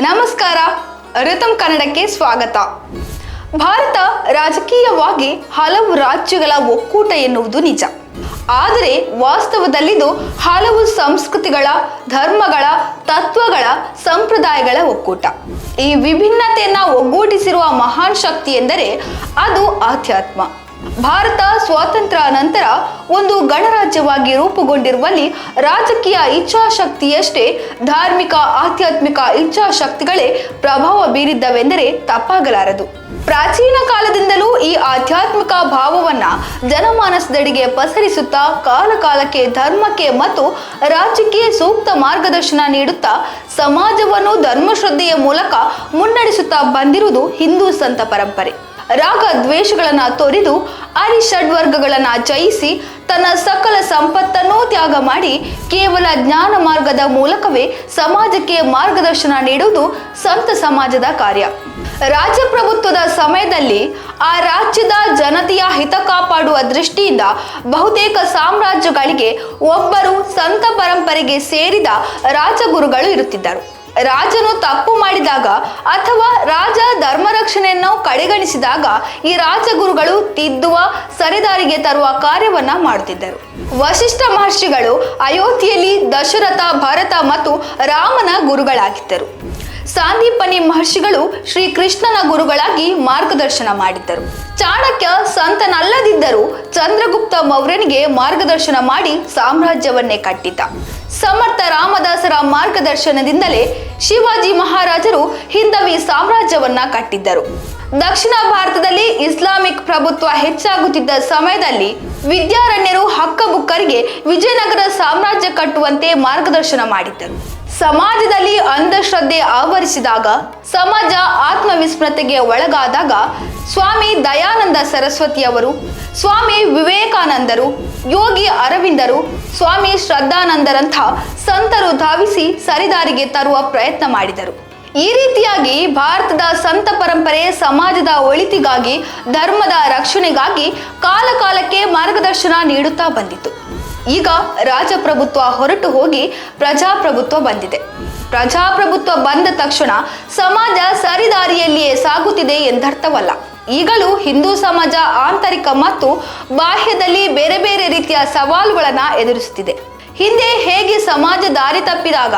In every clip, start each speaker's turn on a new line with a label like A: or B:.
A: ನಮಸ್ಕಾರ ರಿತಮ್ ಕನ್ನಡಕ್ಕೆ ಸ್ವಾಗತ. ಭಾರತ ರಾಜಕೀಯವಾಗಿ ಹಲವು ರಾಜ್ಯಗಳ ಒಕ್ಕೂಟ ಎನ್ನುವುದು ನಿಜ. ಆದರೆ ವಾಸ್ತವದಲ್ಲಿದು ಹಲವು ಸಂಸ್ಕೃತಿಗಳ, ಧರ್ಮಗಳ, ತತ್ವಗಳ, ಸಂಪ್ರದಾಯಗಳ ಒಕ್ಕೂಟ. ಈ ವಿಭಿನ್ನತೆಯನ್ನ ಒಗ್ಗೂಡಿಸಿರುವ ಮಹಾನ್ ಶಕ್ತಿ ಎಂದರೆ ಅದು ಆಧ್ಯಾತ್ಮ. ಭಾರತ ಸ್ವಾತಂತ್ರ್ಯ ನಂತರ ಒಂದು ಗಣರಾಜ್ಯವಾಗಿ ರೂಪುಗೊಂಡಿರುವಲ್ಲಿ ರಾಜಕೀಯ ಇಚ್ಛಾಶಕ್ತಿಯಷ್ಟೇ ಧಾರ್ಮಿಕ, ಆಧ್ಯಾತ್ಮಿಕ ಇಚ್ಛಾಶಕ್ತಿಗಳೇ ಪ್ರಭಾವ ಬೀರಿದ್ದವೆಂದರೆ ತಪ್ಪಾಗಲಾರದು. ಪ್ರಾಚೀನ ಕಾಲದಿಂದಲೂ ಈ ಆಧ್ಯಾತ್ಮಿಕ ಭಾವವನ್ನ ಜನಮಾನಸದಡಿಗೆ ಪಸರಿಸುತ್ತಾ ಕಾಲಕಾಲಕ್ಕೆ ಧರ್ಮಕ್ಕೆ ಮತ್ತು ರಾಜ್ಯಕ್ಕೆ ಸೂಕ್ತ ಮಾರ್ಗದರ್ಶನ ನೀಡುತ್ತಾ ಸಮಾಜವನ್ನು ಧರ್ಮಶ್ರದ್ಧೆಯ ಮೂಲಕ ಮುನ್ನಡೆಸುತ್ತಾ ಬಂದಿರುವುದು ಹಿಂದೂ ಸಂತ ಪರಂಪರೆ. ರಾಗ ದ್ವೇಷಗಳನ್ನ ತೊರೆದು ಅರಿಷಡ್ವರ್ಗಗಳನ್ನ ಜಯಿಸಿ ತನ್ನ ಸಕಲ ಸಂಪತ್ತನ್ನೂ ತ್ಯಾಗ ಮಾಡಿ ಕೇವಲ ಜ್ಞಾನ ಮಾರ್ಗದ ಮೂಲಕವೇ ಸಮಾಜಕ್ಕೆ ಮಾರ್ಗದರ್ಶನ ನೀಡುವುದು ಸಂತ ಸಮಾಜದ ಕಾರ್ಯ. ರಾಜಪ್ರಭುತ್ವದ ಸಮಯದಲ್ಲಿ ಆ ರಾಜ್ಯದ ಜನತೆಯ ಹಿತ ಕಾಪಾಡುವ ದೃಷ್ಟಿಯಿಂದ ಬಹುತೇಕ ಸಾಮ್ರಾಜ್ಯಗಳಿಗೆ ಒಬ್ಬರು ಸಂತ ಪರಂಪರೆಗೆ ಸೇರಿದ ರಾಜಗುರುಗಳು ಇರುತ್ತಿದ್ದರು. ರಾಜನು ತಪ್ಪು ಮಾಡಿದಾಗ ಅಥವಾ ರಾಜ ಧರ್ಮ ರಕ್ಷಣೆಯನ್ನು ಕಡೆಗಣಿಸಿದಾಗ ಈ ರಾಜಗುರುಗಳು ತಿದ್ದುವ ಸರಿದಾರಿಗೆ ತರುವ ಕಾರ್ಯವನ್ನ ಮಾಡುತ್ತಿದ್ದರು. ವಶಿಷ್ಠ ಮಹರ್ಷಿಗಳು ಅಯೋಧ್ಯೆಯಲ್ಲಿ ದಶರಥ, ಭರತ ಮತ್ತು ರಾಮನ ಗುರುಗಳಾಗಿದ್ದರು. ಸಾಂದೀಪನಿ ಮಹರ್ಷಿಗಳು ಶ್ರೀ ಕೃಷ್ಣನ ಗುರುಗಳಾಗಿ ಮಾರ್ಗದರ್ಶನ ಮಾಡಿದ್ದರು. ಚಾಣಕ್ಯ ಸಂತನಲ್ಲದಿದ್ದರೂ ಚಂದ್ರಗುಪ್ತ ಮೌರ್ಯನಿಗೆ ಮಾರ್ಗದರ್ಶನ ಮಾಡಿ ಸಾಮ್ರಾಜ್ಯವನ್ನೇ ಕಟ್ಟಿದ್ದ. ಸಮರ್ಥ ರಾಮದಾಸರ ಮಾರ್ಗದರ್ಶನದಿಂದಲೇ ಶಿವಾಜಿ ಮಹಾರಾಜರು ಹಿಂದವಿ ಸಾಮ್ರಾಜ್ಯವನ್ನ ಕಟ್ಟಿದ್ದರು. ದಕ್ಷಿಣ ಭಾರತದಲ್ಲಿ ಇಸ್ಲಾಮಿಕ್ ಪ್ರಭುತ್ವ ಹೆಚ್ಚಾಗುತ್ತಿದ್ದ ಸಮಯದಲ್ಲಿ ವಿದ್ಯಾರಣ್ಯರು ಹಕ್ಕಬುಕ್ಕರಿಗೆ ವಿಜಯನಗರ ಸಾಮ್ರಾಜ್ಯ ಕಟ್ಟುವಂತೆ ಮಾರ್ಗದರ್ಶನ ಮಾಡಿದ್ದರು. ಸಮಾಜದಲ್ಲಿ ಅಂಧಶ್ರದ್ಧೆ ಆವರಿಸಿದಾಗ, ಸಮಾಜ ಆತ್ಮವಿಸ್ಮೃತೆಗೆ ಒಳಗಾದಾಗ ಸ್ವಾಮಿ ದಯಾನಂದ ಸರಸ್ವತಿಯವರು ಸ್ವಾಮಿ ವಿವೇಕಾನಂದರು, ಯೋಗಿ ಅರವಿಂದರು, ಸ್ವಾಮಿ ಶ್ರದ್ಧಾನಂದರಂಥ ಸಂತರು ಧಾವಿಸಿ ಸರಿದಾರಿಗೆ ತರುವ ಪ್ರಯತ್ನ ಮಾಡಿದರು. ಈ ರೀತಿಯಾಗಿ ಭಾರತದ ಸಂತ ಪರಂಪರೆ ಸಮಾಜದ ಒಳಿತಿಗಾಗಿ, ಧರ್ಮದ ರಕ್ಷಣೆಗಾಗಿ ಕಾಲಕಾಲಕ್ಕೆ ಮಾರ್ಗದರ್ಶನ ನೀಡುತ್ತಾ ಬಂದಿತು. ಈಗ ರಾಜಪ್ರಭುತ್ವ ಹೊರಟು ಹೋಗಿ ಪ್ರಜಾಪ್ರಭುತ್ವ ಬಂದಿದೆ. ಪ್ರಜಾಪ್ರಭುತ್ವ ಬಂದ ತಕ್ಷಣ ಸಮಾಜ ಸರಿದಾರಿಯಲ್ಲಿಯೇ ಸಾಗುತ್ತಿದೆ ಎಂದರ್ಥವಲ್ಲ. ಈಗಲೂ ಹಿಂದೂ ಸಮಾಜ ಆಂತರಿಕ ಮತ್ತು ಬಾಹ್ಯದಲ್ಲಿ ಬೇರೆ ಬೇರೆ ರೀತಿಯ ಸವಾಲುಗಳನ್ನು ಎದುರಿಸುತ್ತಿದೆ. ಹಿಂದೆ ಹೇಗೆ ಸಮಾಜ ದಾರಿ ತಪ್ಪಿದಾಗ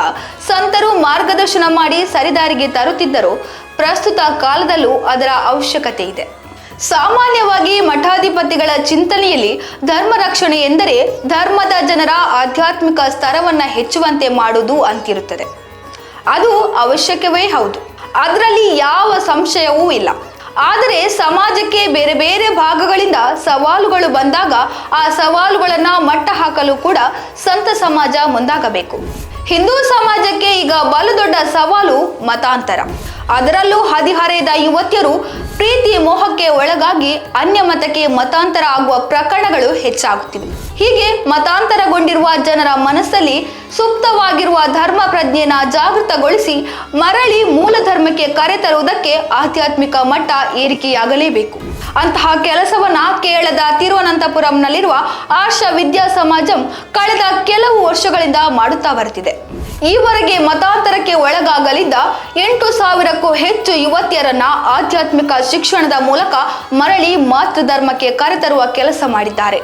A: ಸಂತರು ಮಾರ್ಗದರ್ಶನ ಮಾಡಿ ಸರಿದಾರಿಗೆ ತರುತ್ತಿದ್ದರೂ ಪ್ರಸ್ತುತ ಕಾಲದಲ್ಲೂ ಅದರ ಅವಶ್ಯಕತೆ ಇದೆ. ಸಾಮಾನ್ಯವಾಗಿ ಮಠಾಧಿಪತಿಗಳ ಚಿಂತನೆಯಲ್ಲಿ ಧರ್ಮ ರಕ್ಷಣೆ ಎಂದರೆ ಧರ್ಮದ ಜನರ ಆಧ್ಯಾತ್ಮಿಕ ಸ್ತರವನ್ನ ಹೆಚ್ಚುವಂತೆ ಮಾಡುವುದು ಅಂತಿರುತ್ತದೆ. ಅದು ಅವಶ್ಯಕವೇ ಹೌದು. ಅದರಲ್ಲಿ ಯಾವ ಸಂಶಯವೂ ಇಲ್ಲ. ಆದರೆ ಸಮಾಜಕ್ಕೆ ಬೇರೆ ಬೇರೆ ಭಾಗಗಳಿಂದ ಸವಾಲುಗಳು ಬಂದಾಗ ಆ ಸವಾಲುಗಳನ್ನು ಮಟ್ಟ ಹಾಕಲು ಕೂಡ ಸಂತ ಸಮಾಜ ಮುಂದಾಗಬೇಕು. ಹಿಂದೂ ಸಮಾಜಕ್ಕೆ ಈಗ ಬಲು ದೊಡ್ಡ ಸವಾಲು ಮತಾಂತರ. ಅದರಲ್ಲೂ ಹದಿಹರೆಯದ ಯುವತಿಯರು ಪ್ರೀತಿ ಮೋಹಕ್ಕೆ ಒಳಗಾಗಿ ಅನ್ಯ ಮತಕ್ಕೆ ಮತಾಂತರ ಆಗುವ ಪ್ರಕರಣಗಳು ಹೆಚ್ಚಾಗುತ್ತಿವೆ. ಹೀಗೆ ಮತಾಂತರಗೊಂಡಿರುವ ಜನರ ಮನಸ್ಸಲ್ಲಿ ಸುಪ್ತವಾಗಿರುವ ಧರ್ಮ ಪ್ರಜ್ಞೆನ ಜಾಗೃತಗೊಳಿಸಿ ಮರಳಿ ಮೂಲ ಧರ್ಮಕ್ಕೆ ಕರೆತರುವುದಕ್ಕೆ ಆಧ್ಯಾತ್ಮಿಕ ಮಟ್ಟ ಏರಿಕೆಯಾಗಲೇಬೇಕು. ಅಂತಹ ಕೆಲಸವನ್ನ ಕೇರಳದ ತಿರುವನಂತಪುರಂನಲ್ಲಿರುವ ಆರ್ಷ ವಿದ್ಯಾ ಸಮಾಜಂ ಕಳೆದ ಕೆಲವು ವರ್ಷಗಳಿಂದ ಮಾಡುತ್ತಾ ಬರುತ್ತಿದೆ. ಈವರೆಗೆ ಮತಾಂತರಕ್ಕೆ ಒಳಗಾಗಲಿದ್ದ ಎಂಟು ಸಾವಿರಕ್ಕೂ ಹೆಚ್ಚು ಯುವತಿಯರನ್ನ ಆಧ್ಯಾತ್ಮಿಕ ಶಿಕ್ಷಣದ ಮೂಲಕ ಮರಳಿ ಮಾತೃ ಧರ್ಮಕ್ಕೆ ಕರೆತರುವ ಕೆಲಸ ಮಾಡಿದ್ದಾರೆ.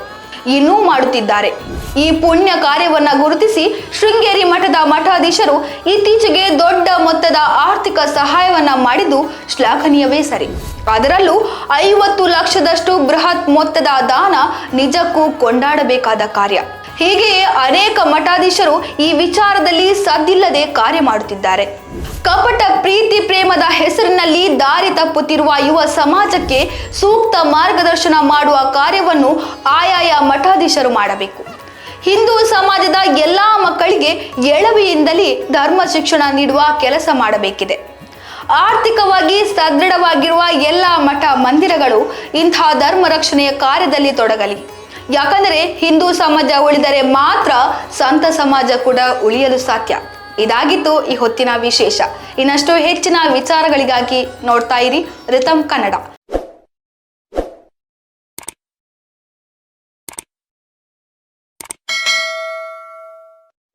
A: ಇನ್ನೂ ಮಾಡುತ್ತಿದ್ದಾರೆ. ಈ ಪುಣ್ಯ ಕಾರ್ಯವನ್ನ ಗುರುತಿಸಿ ಶೃಂಗೇರಿ ಮಠದ ಮಠಾಧೀಶರು ಇತ್ತೀಚೆಗೆ ದೊಡ್ಡ ಮೊತ್ತದ ಆರ್ಥಿಕ ಸಹಾಯವನ್ನ ಮಾಡಿದ್ದು ಶ್ಲಾಘನೀಯವೇ ಸರಿ. ಅದರಲ್ಲೂ ಐವತ್ತು ಲಕ್ಷದಷ್ಟು ಬೃಹತ್ ಮೊತ್ತದ ದಾನ ನಿಜಕ್ಕೂ ಕೊಂಡಾಡಬೇಕಾದ ಕಾರ್ಯ. ಹೀಗೆಯೇ ಅನೇಕ ಮಠಾಧೀಶರು ಈ ವಿಚಾರದಲ್ಲಿ ಸದ್ದಿಲ್ಲದೆ ಕಾರ್ಯ ಮಾಡುತ್ತಿದ್ದಾರೆ. ಕಪಟ ಪ್ರೀತಿ ಪ್ರೇಮದ ಹೆಸರಿನಲ್ಲಿ ದಾರಿ ತಪ್ಪುತ್ತಿರುವ ಯುವ ಸಮಾಜಕ್ಕೆ ಸೂಕ್ತ ಮಾರ್ಗದರ್ಶನ ಮಾಡುವ ಕಾರ್ಯವನ್ನು ಆಯಾಯ ಮಠಾಧೀಶರು ಮಾಡಬೇಕು. ಹಿಂದೂ ಸಮಾಜದ ಎಲ್ಲಾ ಮಕ್ಕಳಿಗೆ ಎಳವಿಯಿಂದಲೇ ಧರ್ಮ ಶಿಕ್ಷಣ ನೀಡುವ ಕೆಲಸ ಮಾಡಬೇಕಿದೆ. ಆರ್ಥಿಕವಾಗಿ ಸದೃಢವಾಗಿರುವ ಎಲ್ಲ ಮಠ ಮಂದಿರಗಳು ಇಂತಹ ಧರ್ಮ ರಕ್ಷಣೆಯ ಕಾರ್ಯದಲ್ಲಿ ತೊಡಗಲಿ. ಯಾಕಂದರೆ ಹಿಂದೂ ಸಮಾಜ ಉಳಿದರೆ ಮಾತ್ರ ಸಂತ ಸಮಾಜ ಕೂಡ ಉಳಿಯಲು ಸಾಧ್ಯ. ಇದಾಗಿತ್ತು ಈ ಹೊತ್ತಿನ ವಿಶೇಷ. ಇನ್ನಷ್ಟು ಹೆಚ್ಚಿನ ವಿಚಾರಗಳಿಗಾಗಿ ನೋಡ್ತಾ ಇರಿ ರಿತಮ್ ಕನ್ನಡ.